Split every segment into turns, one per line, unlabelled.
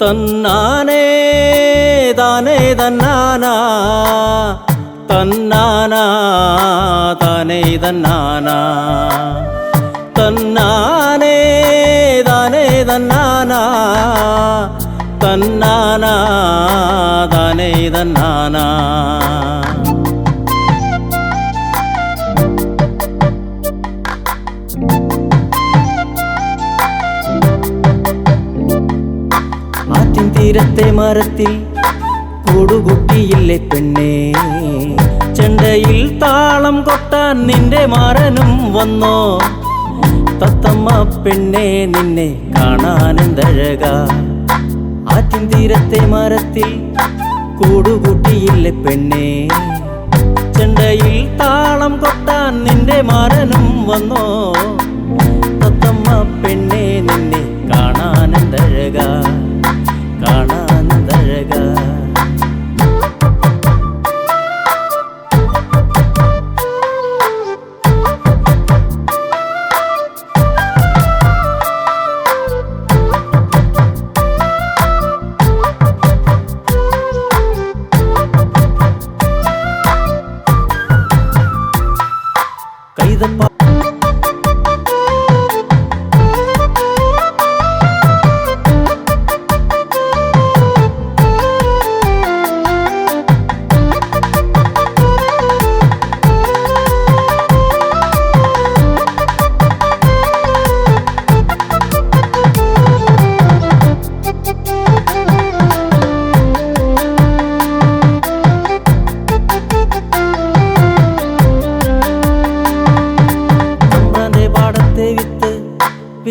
தன்னானே தானே தன்னானா? தன்னானா தானே தன்னானா? தன்னானே தானே தன்னானா? தன்னானா தானே தன்னா തീരത്തെ മരത്തിൽ കൂടുകുട്ടിയില്ലേ പെണ്ണേ? ചെണ്ടയിൽ താളം കൊട്ടാൻ നിന്റെ മരനും വന്നോ? തത്തമ്മ പെണ്ണെ നിന്നെ കാണാനെന്തഴക? ആറ്റിൻ തീരത്തെ മരത്തിൽ കൂടുകൂട്ടിയില്ലേ പെണ്ണേ? ചെണ്ടയിൽ താളം കൊട്ടാൻ നിന്റെ മരനും വന്നോ? തത്തമ്മ പെണ്ണെ നിന്നെ കാണാനെന്തഴക? the pop.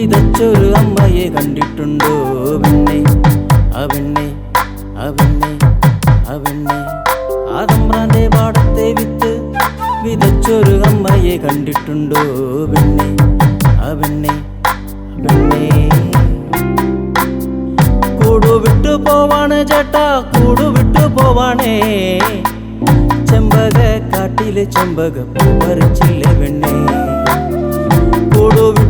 വിതച്ചൊരു അമ്മയെ കണ്ടിട്ടുണ്ടോ പെണ്ണെ? അവണ്ണെ അവണ്ണെ അവണ്ണെ ആ തമ്പ്രാന്റെ പാടത്തെ വിത്ത് വിതച്ചൊരു അമ്മയെ കണ്ടിട്ടുണ്ടോ പെണ്ണെ? അവണ്ണെ അവണ്ണെ കൂടു വിട്ടു പോവാണ് ചേട്ടാ കൂടു വിട്ടു പോവാണേ. ചെമ്പക കാട്ടിലെ ചെമ്പക പൂ പറിച്ചില്ലേ വെണ്ണേ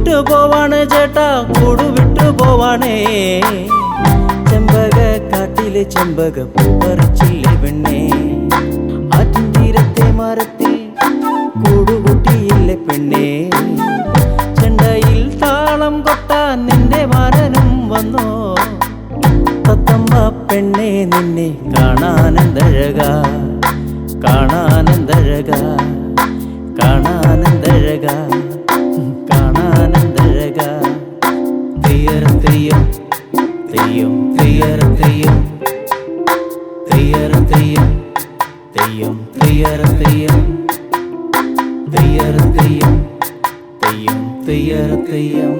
വിട്ടു പോവാണ് ചേട്ടാ കൂടു വിട്ടു പോവാണേ. ചെമ്പക കാട്ടിലെ ചെമ്പക പറിച്ചില്ലേ വെണ്ണേ ആറ്റിൻ തീരത്തെ മരത്തിൽ കൂടുകുട്ടിയില്ലേ പെണ്ണേ. ചെണ്ടയിൽ താളം കൊട്ടാൻ നിന്റെ മരനും വന്നോ. തത്തമ്മ പെണ്ണെ നിന്നെ കാണാനന്തഴക. കാണാനന്തഴക. കാണാനെന്തഴക. തെയ്യം തെയ്യറ തെയ്യം തെയ്യറ തെയ്യം തെയ്യം തെയ്യറ തെയ്യം